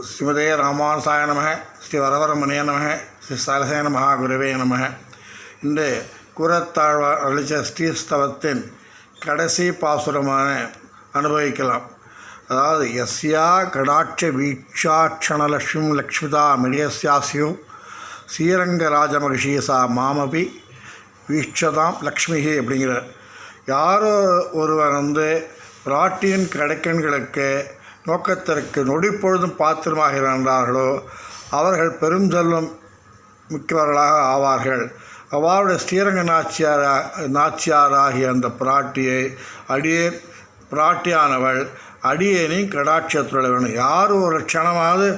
ஸ்ரீமதே ராமானுசாய நமக ஸ்ரீ வரவரமணிய நமக ஸ்ரீ சலசேன மகாகுருவே நமக. இன்று கூரத்தாழ்வார் அளித்த ஸ்ரீஸ்தவத்தின் கடைசி பாசுரமான அனுபவிக்கலாம். அதாவது எஸ்யா கடாட்ச வீட்சாட்சணலக்ஷ்மி லக்ஷ்மிதா மிரியஸ்யாசியு ஸ்ரீரங்கராஜ மகிஷீசா மாமபி வீட்சதாம் லக்ஷ்மிகி அப்படிங்கிறார். யாரோ ஒருவர் வந்து பிராட்டியின் கடைக்கண்களுக்கு நோக்கத்திற்கு நொடிப்பொழுதும் பாத்திரமாகிறார்களோ அவர்கள் பெரும் செல்வம் மிக்கவர்களாக ஆவார்கள். அவருடைய ஸ்ரீரங்க நாச்சியார நாச்சியாராகிய அந்த பிராட்டியை அடியே பிராட்டியானவள் அடியேனையும் கடாட்சியத்துள்ள வேணும் யார் ஒரு க்ஷணமாவது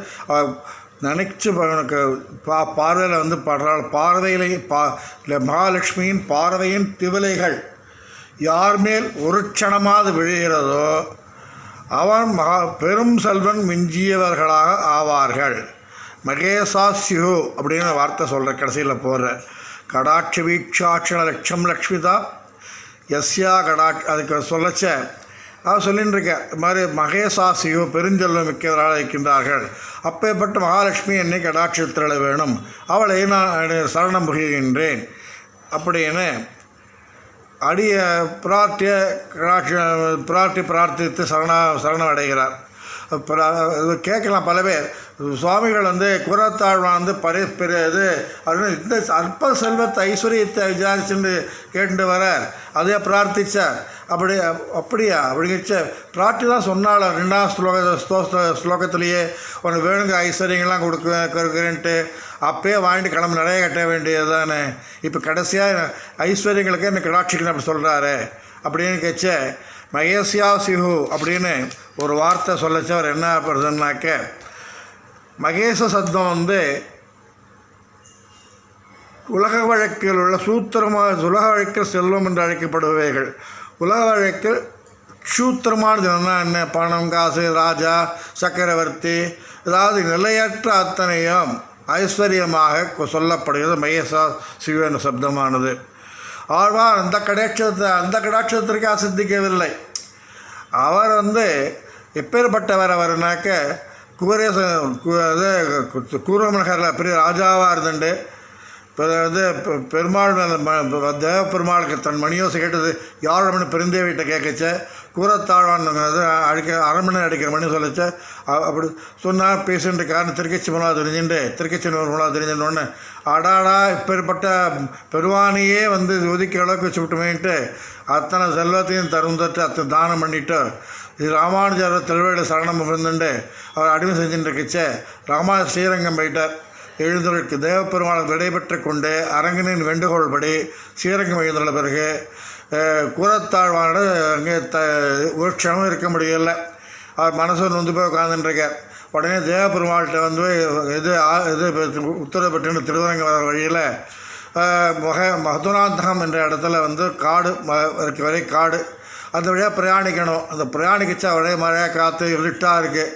நினைச்சு அவனுக்கு பா பார்வையில் வந்து படுறாள். பார்வையிலே பா இல்லை மகாலட்சுமியின் பார்வையின் திவலைகள் யார் மேல் ஒரு க்ஷணமாவது விழுகிறதோ அவன் மகா பெரும் செல்வன் மிஞ்சியவர்களாக ஆவார்கள். மகேசாசியு அப்படின்னு வார்த்தை சொல்கிற கடைசியில் போகிற கடாட்சி வீட்சாட்சண லட்சம் லக்ஷ்மிதா எஸ்யா கடா அதுக்கு சொல்லச்ச அவர் சொல்லின்னு இருக்க இது மாதிரி மகேசா பெருஞ்செல்வம் மிக்கவராக இருக்கின்றார்கள். அப்பேற்பட்ட மகாலட்சுமி என்னை கடாட்சத்திரள வேணும். அவளை நான் சரணம் புகின்றேன் அப்படின்னு அடிய பிரார்த்திய பிரார்த்தி பிரார்த்தித்து சரணா சரணம் அடைகிறார். பிரா கேட்கலாம் பல பேர். சுவாமிகள் வந்து குரத்தாழ்வான் வந்து பரி பெரிய இது அப்படின்னு இந்த அற்ப செல்வத்தை ஐஸ்வர்யத்தை விசாரிச்சுன்னு கேட்டு வர அதே பிரார்த்திச்சார். அப்படி அப்படியா? அப்படிங்கிச்ச பிரார்த்தி தான் சொன்னால ரெண்டாம் ஸ்லோக ஸ்லோகத்திலேயே உனக்கு வேணுங்க ஐஸ்வர்யங்கள்லாம் கொடுக்க கொடுக்குறேன்ட்டு அப்பயே வாங்கிட்டு கிளம்பு நிறைய கட்ட வேண்டியது தானே இப்போ கடைசியாக ஐஸ்வர்யங்களுக்கே என்ன கடாட்சிக்கணும் அப்படி சொல்கிறாரு அப்படின்னு கேச்ச மகேசியா சிஹு அப்படின்னு ஒரு வார்த்தை சொல்லச்சு. அவர் என்ன பண்ணுறதுனாக்க மகேச சப்தம் வந்து உலக வழக்கில் உள்ள சூத்திரமாக உலக வழக்கில் செல்வம் என்று அழைக்கப்படுபவைகள். உலக வழக்கில் சூத்திரமானது என்ன என்ன? பணம் காசு ராஜா சக்கரவர்த்தி அதாவது நிலையற்ற அத்தனையும் ஐஸ்வர்யமாக சொல்லப்படுகிறது. மகேசா சிவன் சப்தமானது. ஆழ்வார் அந்த கடாட்சத்தை அந்த கடாட்சத்திற்கு அசித்திக்கவில்லை. அவர் வந்து எப்பேற்பட்டவர் அவர்னாக்க குமரேச இது கூரமனகரில் பெரிய ராஜாவாக இருந்துட்டு இப்போ வந்து பெ- பெருமாள் தேவ பெருமாளுக்கு தன் மணியோசை கேட்டது யாழமணி பெருந்தேவிட்ட கேட்கச்ச கூரத்தாழ்வான் அடிக்க அரண்மனை அடிக்கிற மணி சொல்லிச்ச. அப்படி சொன்னால் பேசிட்டு காரணம் திருக்கச்சி மூலமாக தெரிஞ்சுட்டு திருக்கச்சி மூலமாக தெரிஞ்சுட்டோன்னு அடாடா இப்பேற்பட்ட பெருவானையே வந்து ஒதுக்கி அளவுக்கு வச்சு விட்டுமேன்ட்டு அத்தனை செல்வத்தையும் தருந்தட்டு அத்தனை தானம் பண்ணிவிட்டு இது ராமானுஜர் திருவேட சரணம் இருந்துட்டு அவர் அடிமை செஞ்சுட்டு இருக்கச்சே ஸ்ரீரங்கம் போயிட்டார். எழுந்தருக்கு தேவப்பெருமாள் விடைபெற்று கொண்டு அரங்கனின் வேண்டுகோள்படி ஸ்ரீரங்கம் எழுந்துள்ள பிறகு கூரத்தாழ்வான கூரத்தாழ்வானோட அங்கே த ஒரு க்ஷணம் இருக்க முடியல. அவர் மனசு நொந்து போய் உட்காந்துட்டுருக்கார் உடனே தேவப்பெருமாள்கிட்ட வந்து இது ஆ- இது உத்தரவு திருவரங்கம் திருவரங்க வர வழியில் மக மதுராந்தகம் என்ற இடத்துல வந்து காடு ம இருக்க வரை காடு அந்த வழியாக பிரயாணிக்கணும். அந்த பிரயாணிக்கிச்சா ஒரே மழை காற்று இருட்டாக இருக்குது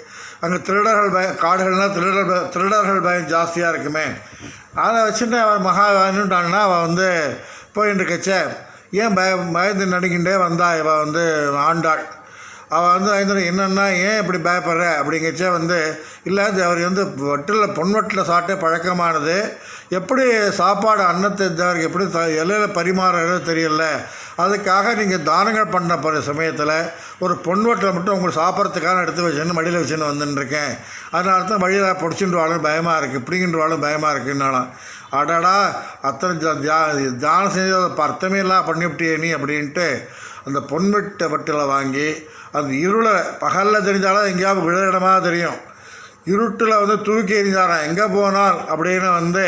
அங்கே திருடர்கள் பயம் காடுகள்னால் திருடர் பய- திருடர்கள் பயம் ஜாஸ்தியாக இருக்குமே. அதை வச்சுட்டு அவர் மகா வேணுட்டாங்கன்னா அவள் வந்து போயின்னு இருக்கச்ச ஏன் பய பயந்து நடுங்கிட்டே வந்தா? இவள் வந்து ஆண்டாள். அவள் வந்து ஐந்து என்னென்னா ஏன் இப்படி பயப்படுற? அப்படிங்கச்ச வந்து இல்லை அவர் வந்து வட்டில் பொன்வட்டில் சாப்பிட்டே பழக்கமானது. எப்படி சாப்பாடு அன்னத்தை அவருக்கு எப்படி த இலையில் பரிமாறுறது தெரியல. அதுக்காக நீங்கள் தானங்கள் பண்ண போகிற சமயத்தில் ஒரு பொன்வட்டில் மட்டும் உங்களுக்கு சாப்பிட்றதுக்கான எடுத்து வச்சுன்னு மடியில் வச்சுன்னு வந்துட்டுருக்கேன் அதனால தான் வழியில் பிடிச்சிட்டு வாழும் பயமாக இருக்குது இப்படிங்கிட்டு வாழும் பயமாக இருக்குன்னாலும். அடடா அத்தனை ஜா- ஜா- தானம் செஞ்சு அர்த்தமே இல்லாம பண்ணிவிட்டியே நீ அப்படின்ட்டு அந்த பொன்வெட்டை வட்டில் வாங்கி அந்த இருளை பகலில் தெரிஞ்சாலும் எங்கேயாவது விழ இடமா தெரியும். இருட்டில் வந்து தூக்கி எறிஞ்சாராம் எங்கே போனால் அப்படின்னு வந்து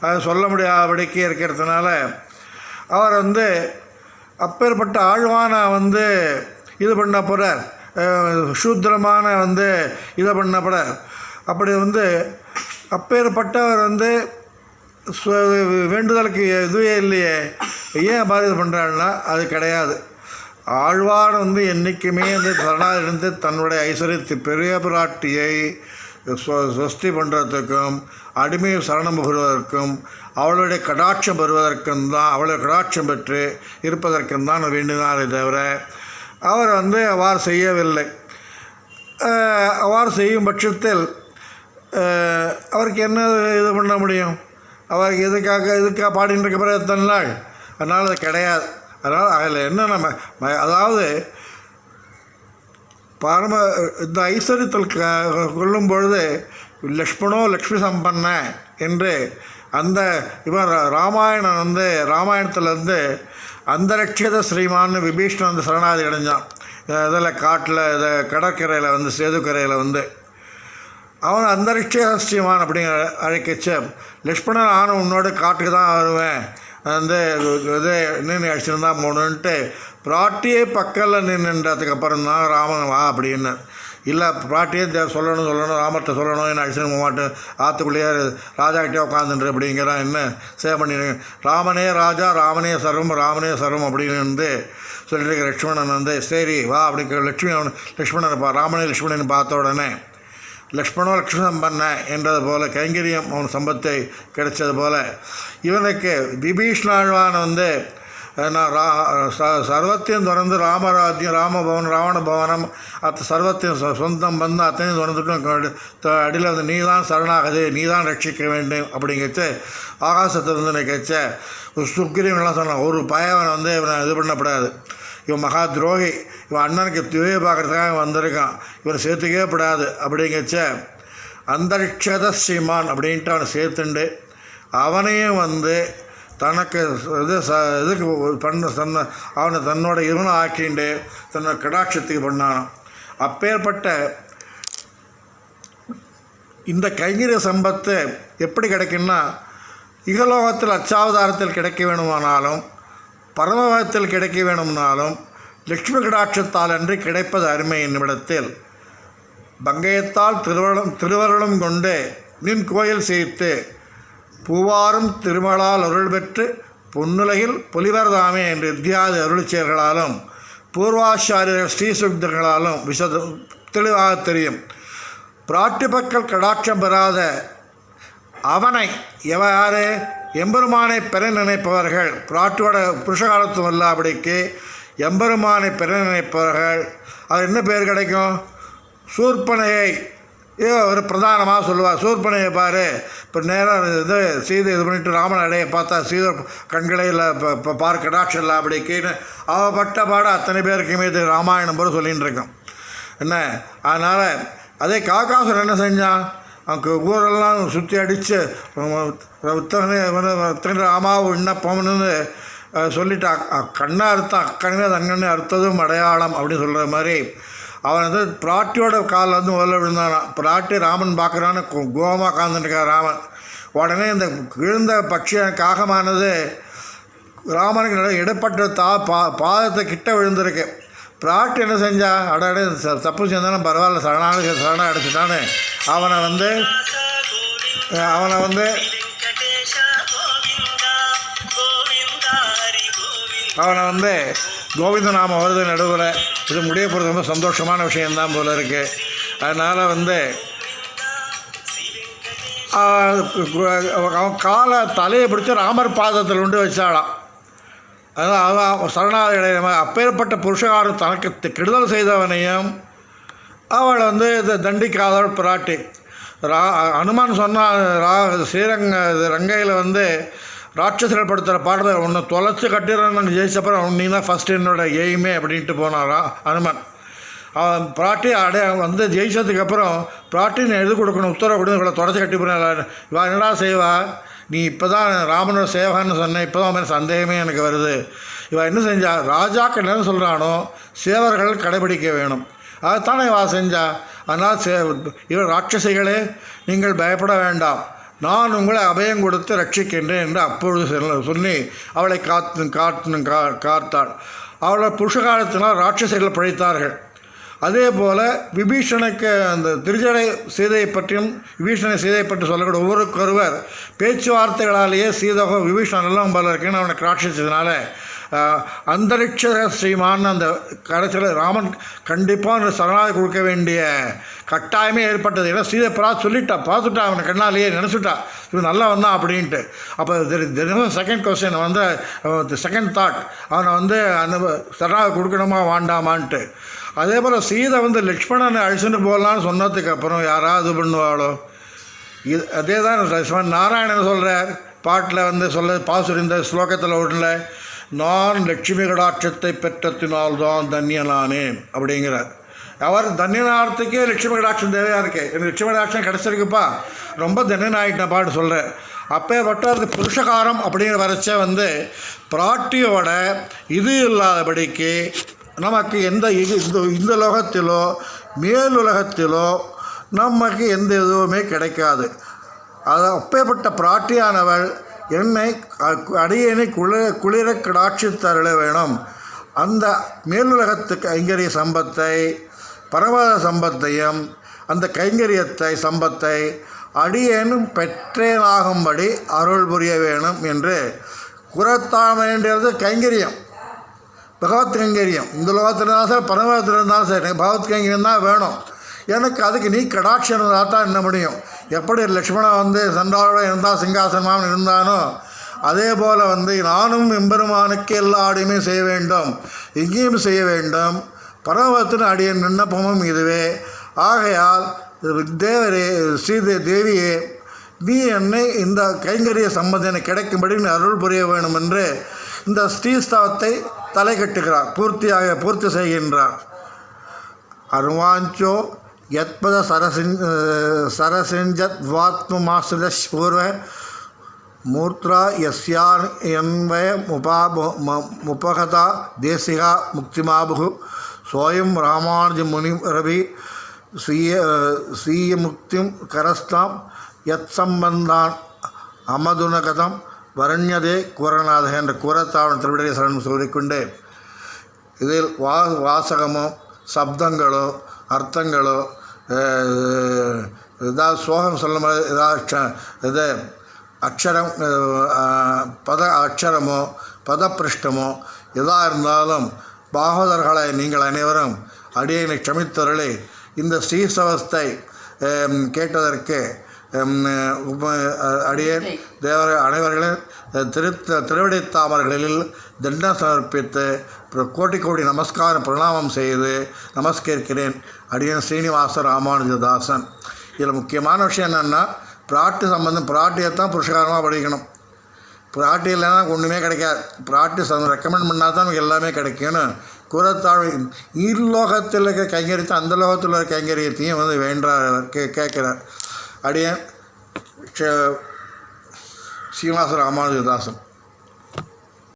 அதை சொல்ல முடியாதபடிக்கு இருக்கிறதுனால அவர் வந்து அப்பேற்பட்ட ஆழ்வான வந்து இது பண்ண போகிறார் சூத்திரமான வந்து இதை பண்ண போகிறார் அப்படி வந்து அப்பேற்பட்டவர் வந்து வேண்டுதலுக்கு இதுவே இல்லையே. ஏன் மாதிரி இது பண்ணுறாருன்னா அது கிடையாது. ஆழ்வார் வந்து என்றைக்குமே வந்து சரணாதிருந்து தன்னுடைய ஐஸ்வர்யத்தை பெரிய பிராட்டியை சொ- சொஸ்தி பண்ணுறதுக்கும் அடிமை சரணம் பெறுவதற்கும் அவளுடைய கடாட்சம் பெறுவதற்கும் தான் அவளுடைய கடாட்சம் பெற்று இருப்பதற்கும் தான் வேண்டினாரே தவிர அவர் வந்து அவ்வாறு செய்யவில்லை. அவ்வாறு செய்யும் பட்சத்தில் அவருக்கு என்ன இது பண்ண முடியும்? அவருக்கு இதுக்காக இதுக்காக பாடின்னு இருக்க பிறகு எத்தனை நாள்? அதனால் அது கிடையாது. அதனால் அதில் என்ன நம்ம ம- அதாவது பரம இந்த ஐஸ்வர்யத்தில் க கொள்ளும் பொழுது லக்ஷ்மணோ லக்ஷ்மி சம்பன்ன என்று அந்த இவன் ரா- ராமாயணம் வந்து ராமாயணத்தில் வந்து அந்தரட்சித ஸ்ரீமான்னு விபீஷ்ணன் வந்து சரணாதி அடைஞ்சான். இதில் காட்டில் இதை கடற்கரையில் வந்து சேதுக்கரையில் வந்து. அவன் அந்தரிக்ஷ ஸ்ரீமான் அப்படிங்கிற அழைக்கச்ச லக்ஷ்மணன் நானும் உன்னோட காட்டுக்கு தான் வருவேன். வந்து இது நின்று அடிச்சுட்டு தான் போகணுன்ட்டு பிராட்டியே பக்கத்தில் நின்றுன்றதுக்கு அப்புறம் தான் ராமன் வா அப்படின்னு. இல்லை பாட்டியே தே- சொல்லணும் சொல்லணும் ராமர்கிட்ட சொல்லணும் என்ன அடிச்சுட்டு போக மாட்டேன் ஆற்றுக்குள்ளேயே ராஜாக்கிட்டே உட்காந்துட்டு அப்படிங்கிறான் என்ன சேவை பண்ணிடுங்க ராமனே ராஜா ராமனே சர்வம் ராமனே சர்வம் அப்படின்னு வந்து சொல்லிட்டு லக்ஷ்மணன் வந்து சரி வா அப்படிங்கிற லக்ஷ்மி அவன் பா ராமனே லக்ஷ்மணன் பார்த்த உடனே லக்ஷ்மணோ லக்ஷ்மணம் பண்ண என்றது போல கைங்கரியம் அவன் சம்பத்தை கிடைச்சது போல இவனுக்கு விபீஷ்ணாழ்வான் வந்து சர்வத்தையும் திறந்து ராமராஜ்யம் ராமபவன் ராவண பவனம் அத்த சர்வத்தையும் சொந்தம் வந்து அத்தனையும் திறந்துட்டும் அடியில் வந்து நீ தான் சரணாகுது நீ தான் ரட்சிக்க வேண்டும் அப்படிங்கிறச்சு ஆகாசத்திலிருந்து நிற்கச்ச ஒரு எல்லாம் சொன்னான் ஒரு பயவனை வந்து இவனை இது பண்ணப்படாது. இவன் மகா துரோகி இவன் அண்ணனுக்கு துவையை பார்க்குறதுக்காக வந்திருக்கான் இவனை சேர்த்துக்கவே படாது அப்படிங்கச்ச அந்தரிக்ஷத ஸ்ரீமான் அப்படின்ட்டு அவனை சேர்த்துண்டு அவனையும் வந்து தனக்கு இது ச இதுக்கு பண்ண தன்னை அவனை தன்னோட இவனை ஆக்கிண்டு தன்னோட கடாட்சத்துக்கு பண்ணானான் அப்பேற்பட்ட இந்த கைங்கரிய சம்பத்து எப்படி கிடைக்குன்னா இகலோகத்தில் அச்சாவதாரத்தில் கிடைக்க வேணுமானாலும் பரமபதத்தில் கிடைக்க வேணும்னாலும் லக்ஷ்மி கடாட்சத்தால் அன்று கிடைப்பது அருமை என்னிடத்தில் பங்கயத்தால் திருவருளும் திருவருளம் கொண்டு நின் கோயில் சேர்த்து பூவாரும் திருமலால் அருள் பெற்று பொன்னுலகில் பொலிவர்தாமே என்று இத்தியாதி அருளிச்செயல்களாலும் பூர்வாச்சாரியர் ஸ்ரீசுக்தர்களாலும் விசத தெளிவாக தெரியும். பிராட்டிபக்கல் கடாட்சம் பெறாத அவனை எவ யாரு? எம்பெருமானை பெற நினைப்பவர்கள். பிராட்டியோட புருஷகாலத்தும் இல்லாபடிக்கு எம்பெருமானை பெற நினைப்பவர்கள். அவர் என்ன பேர் கிடைக்கும்? சூர்பனையை ஏ ஒரு பிரதானமாக சொல்லுவார் சூர்பனையை பாரு. இப்போ நேரம் இது சீதை இது பண்ணிட்டு ராமன் அடைய பார்த்தா சீதை கண்களையில் இப்போ பார் கடாட்சம் இல்லை அப்படிக்கின்னு அவள் பட்ட பாட அத்தனை பேருக்குமே இது ராமாயணம் போல சொல்லிகிட்டு இருக்கோம். என்ன? அதனால் அதே காக்காசுரன் என்ன செஞ்சான் அவனுக்கு ஊரெல்லாம் சுற்றி அடித்து உத்தகனே ராமாவும் ராமாவை விண்ணப்பம்னு சொல்லிட்டு. கண்ணை அறுத்தான் அக்கண்ணே தங்கண்ணே அறுத்ததும் அடையாளம் அப்படின்னு சொல்கிற மாதிரி அவன் வந்து பிராட்டியோட காலில் வந்து முதல்ல விழுந்தானா பிராட்டி ராமன் பார்க்குறான்னு கோபமாக காந்துட்டுருக்கா ராமன். உடனே இந்த விழுந்த பட்சிய காகமானது ராமனுக்கு நட இடப்பட்ட தா பா பாதத்தை கிட்ட விழுந்திருக்கு. பிராட்டி என்ன செஞ்சா? அடாடே தப்பு செஞ்சாலும் பரவாயில்ல சரணாளுக்கு சரணம் அடிச்சிட்டான்னு. அவனை வந்து அவனை வந்து அவனை வந்து கோவிந்த நாம வருது நடுவில். இது முடிய போகிறது ரொம்ப சந்தோஷமான விஷயம்தான் போல இருக்குது அதனால் வந்து அவன் காலை தலையை பிடிச்சி ராமர் பாதத்தில் உண்டு வச்சாளாம். அதான் அவன் சரணாதி அப்பேற்பட்ட புருஷகாரம் தனக்கு கெடுதல் செய்தவனையும் அவள் வந்து இதை தண்டிக்காதவள் பிராட்டி. ரா அனுமான் சொன்னான் ரா ஸ்ரீரங்க ரங்கையில் வந்து ராட்சசர்கள் படுத்துகிற பாடல் ஒன்று தொலைச்சி கட்டிடுறேன் ஜெயிச்சப்பறம் நீ தான் ஃபஸ்ட்டு என்னோட எய்மே அப்படின்ட்டு போனாரா? அனுமன். அவன் பிராட்டி அடைய வந்து ஜெயிச்சதுக்கு அப்புறம் பிராட்டின்னு எழுதி கொடுக்கணும் உத்தரவு கொடுத்து இவளை தொடச்சி கட்டி போனேன் இவா என்னடா செய்வா? நீ இப்போ தான் ராமனோட சேவான்னு சொன்னேன் இப்போ தான் மேலே சந்தேகமே எனக்கு வருது. இவன் என்ன செஞ்சா ராஜாக்கள் என்ன சொல்கிறானோ சேவர்கள் கடைபிடிக்க வேணும். அதைத்தானே இவா செஞ்சா. அதனால் சே இவள் ராட்சசிகளே நீங்கள் பயப்பட வேண்டாம். நான் உங்களை அபயம் கொடுத்து ரட்சிக்கின்றேன் என்று அப்பொழுது சொல்ல- சொல்லி அவளை காத்து காத்து கா காத்தாள். அவளை புருஷகாலத்தினால் ராட்சசிகள் பழித்தார்கள் அதே போல் விபீஷனுக்கு அந்த திருஜடை சீதையை பற்றியும் விபீஷணை சீதையை பற்றி சொல்லக்கூடிய ஒவ்வொருக்கொருவர் பேச்சுவார்த்தைகளாலேயே சீதகம் விபீஷன் எல்லாம் போல இருக்குன்னு அவனை ராட்சிச்சதுனால அந்தரிக்ஷ ஸ்ரீமான் அந்த கடைசியில் ராமன் கண்டிப்பாக சரணாதி கொடுக்க வேண்டிய கட்டாயமே ஏற்பட்டது. ஏன்னா சீதை பிரா சொல்லிட்டா பார்த்துட்டா அவனை கண்ணாலேயே நினச்சிட்டா. இவன் நல்லா வந்தான் அப்படின்ட்டு. அப்போ தினமும் செகண்ட் கொஸ்டின் வந்து செகண்ட் தாட் அவனை வந்து அந்த சரணாதி கொடுக்கணுமா வாண்டாமான்ட்டு. அதே போல் சீதை வந்து லக்ஷ்மணனை அழிச்சுட்டு போகலான்னு சொன்னதுக்கு அப்புறம் யாராவது பண்ணுவாளோ? இது அதே தான் சிவன் நாராயணன் சொல்கிறார் பாட்டில் வந்து சொல்ல பாசுரிந்த ஸ்லோகத்தில் ஒன்றில் நான் லட்சுமி கடாட்சத்தை பெற்றத்தினால்தான் தன்யனானேன் அப்படிங்கிறார். அவர் தன்யனார்த்துக்கே லட்சுமி கடாட்சம் தேவையாக இருக்கு? எனக்கு லட்சுமி கடாட்சம் கிடச்சிருக்குப்பா. ரொம்ப தன்யனாயிட்டேன் பாட்டு சொல்கிறேன் அப்பேற்பட்ட அது புருஷகாரம் அப்படிங்கிற வரைச்ச வந்து பிராட்டியோட இது இல்லாதபடிக்கு நமக்கு எந்த இது இந்த இந்த லோகத்திலோ மேலுலகத்திலோ நமக்கு எந்த இதுவுமே கிடைக்காது. அது அப்பேற்பட்ட பிராட்டியானவள் என்னை அ- அடியேனை குளிர குளிர கடாட்சி தருள வேணும். அந்த மேலுலகத்துக்கு கைங்கரிய சம்பத்தை பரமத சம்பத்தையும் அந்த கைங்கரியத்தை சம்பத்தை அடியேனும் பெற்றேனாகும்படி அருள் புரிய வேணும் என்று குரத்தாமைன்றது வேண்டியது கைங்கரியம். பகவத் கைங்கரியம். இந்த லோகத்தில் இருந்தாலும் சரி பரமத்தில் இருந்தாலும் சரி பகவத் கைங்கரியம் தான் வேணும். எனக்கு அதுக்கு நீ கடாட்சம் இருந்தால் தான் என்ன முடியும்? எப்படி லக்ஷ்மணன் வந்து சண்டாளோட இருந்தால் சிங்காசனமாக இருந்தானோ அதே போல் வந்து நானும் எம்பெருமானுக்கு எல்லா அடியுமே செய்ய வேண்டும் இங்கேயும் செய்ய வேண்டும். பரமபத்தின் அடியின் விண்ணப்பமும் இதுவே. ஆகையால் தேவரே ஸ்ரீதே தேவியே நீ என்னை இந்த கைங்கரிய சம்பந்தனை கிடைக்கும்படி நீ அருள் புரிய வேண்டும் என்று இந்த ஸ்ரீஸ்தவத்தை தலை கட்டுகிறார் பூர்த்தியாக பூர்த்தி செய்கின்றார். அருவாஞ்சோ யத்பத சரசின் சரசிஞ்சத்வாத்மாசிர பூர்வ மூர்த்ரா யஸ்யான் என்வய முபா முபகதா தேசிகா முக்திமாபுகு சோயம் ராமானுஜ முனி ரவி ஸ்வீய ஸ்வீய முக்திம் கரஸ்தாம் யத் சம்பந்தான் அமதுனகதம் வரண்யதே கூரநாத என்ற குரத்தாவன் திருவிடைய சரணம் சொல்லிக்கொண்டு। இதில் வா வாசகமோ சப்தங்களோ அர்த்தங்களோ ஏதாவது சோகம் சொல்லும் போது ஏதாவது இது அக்ஷரம் பத அக்ஷரமோ பதப்பிருஷ்டமோ எதாக இருந்தாலும் பாகவதர்களை நீங்கள் அனைவரும் அடியனை க்ஷமித்தருளி இந்த ஸ்ரீசவஸ்தை கேட்டதற்கு அடியேன் தேவர அனைவர்களும் திரு திருவிடைத்தாமர்களில் தண்டம் சமர்ப்பித்து பிர- கோடி கோடி நமஸ்காரம் பிரணாமம் செய்து நமஸ்கரிக்கிறேன். அடியன் ஸ்ரீனிவாச ராமானுஜதாசன். இதில் முக்கியமான விஷயம் என்னென்னா பிராட்டு சம்பந்தம் பிராட்டியைத்தான் புருஷகாரமாக படிக்கணும். பிராட்டி இல்லைன்னா ஒன்றுமே கிடைக்காது. பிராட்டி ரெக்கமெண்ட் பண்ணால் தான் நமக்கு எல்லாமே கிடைக்கும்னு கூறத்தாழ் ஈர்லோகத்தில் இருக்க கைங்கரியத்தை அந்த லோகத்தில் இருக்க கைங்கரியத்தையும் வந்து வேண்டார் கே கேட்குறார். அடியன் ஸ்ரீனிவாச ராமானுஜதாசன்.